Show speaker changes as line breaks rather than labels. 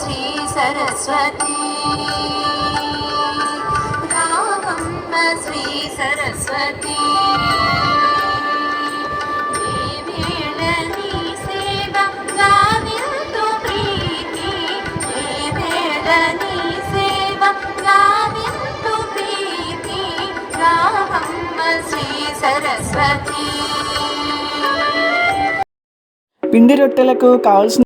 శ్రీ సరస్వతి. రామమ్మ శ్రీ సరస్వతి. శ్రీ సరస్వతి.
పిండి రొట్టెలకు కావాల్సిన